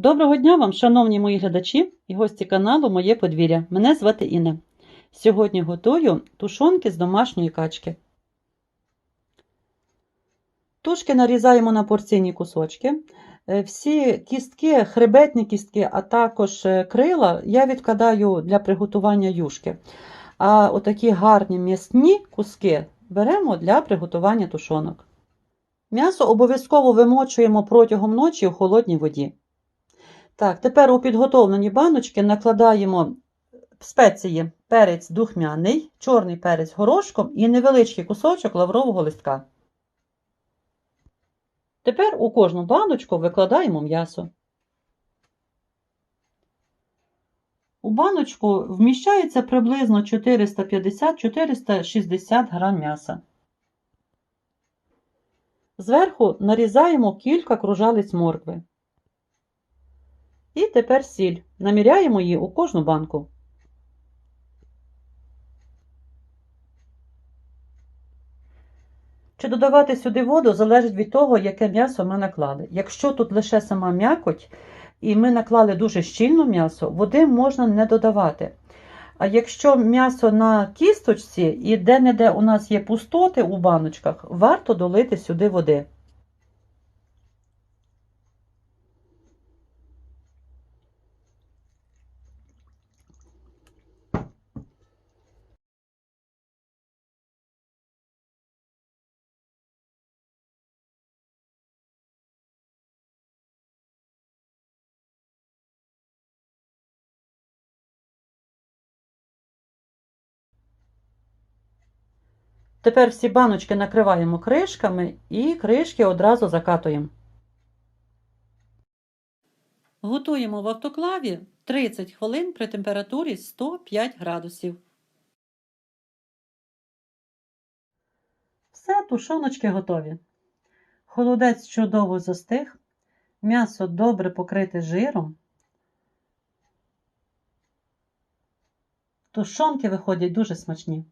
Доброго дня вам, шановні мої глядачі і гості каналу Моє подвір'я. Мене звати Інна. Сьогодні готую тушонки з домашньої качки. Тушки нарізаємо на порційні кусочки. Е, Всі кістки, хребетні кістки, а також е, крила я відкладаю для приготування юшки. А отакі гарні м'ясні куски беремо для приготування тушонок. М'ясо обов'язково вимочуємо протягом ночі у холодній воді. Так, тепер у підготовлені баночки накладаємо спеції перець духмяний, чорний перець горошком і невеличкий кусочок лаврового листка. Тепер у кожну баночку викладаємо м'ясо. У баночку вміщається приблизно 450-460 грам м'яса. Зверху нарізаємо кілька кружалиць моркви. І тепер сіль. Наміряємо її у кожну банку. Чи додавати сюди воду залежить від того, яке м'ясо ми наклали. Якщо тут лише сама м'якоть, і ми наклали дуже щільно м'ясо, води можна не додавати. А якщо м'ясо на кісточці і де-не-де у нас є пустоти у баночках, варто долити сюди води. Тепер всі баночки накриваємо кришками і кришки одразу закатуємо. Готуємо в автоклаві 30 хвилин при температурі 105 градусів. Все, тушоночки готові. Холодець чудово застиг, м'ясо добре покрите жиром. Тушонки виходять дуже смачні.